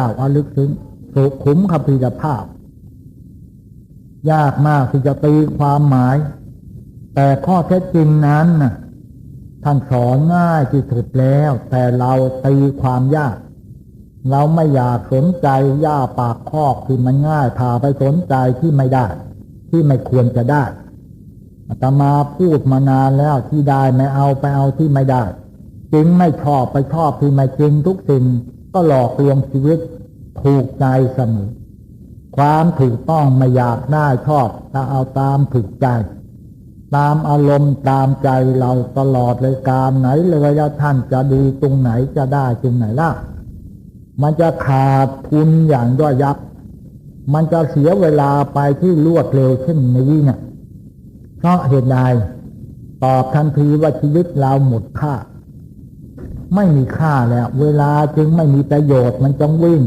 าวอาลึกซึ้งสุขุมคำพิจภาพ ยากมากที่จะตีความหมาย แต่ข้อเท็จจริงนั้นนะท่านสอนง่ายที่สุดแล้ว แต่เราตีความยาก เราไม่อยากสนใจย่าปากคอกที่มันง่ายพาไปสนใจที่ไม่ได้ ที่ไม่ควรจะได้อาตมาพูดมานานแล้วที่ได้ไม่เอาไปเอาที่ไม่ได้ จริงไม่ชอบไปชอบที่ไม่จริงทุกสิ่ง ก็หลอกลวงชีวิตถูกใจเสมอ ความถูกต้องไม่อยากได้ชอบถ้าเอาตามถูกใจ ตามอารมณ์ตามใจเราตลอดเลยการไหนเลยท่านจะดีตรงไหนจะได้ตรงไหนล่ะ มันจะขาดทุนอย่างย่อยยับ มันจะเสียเวลาไปที่รวดเร็วเช่นนี้เนี่ยเพราะเหตุใดตอบทันทีว่าชีวิตเราหมดค่า ไม่มีค่าแล้ว เวลาจึงไม่มีประโยชน์มันจงวิ่ง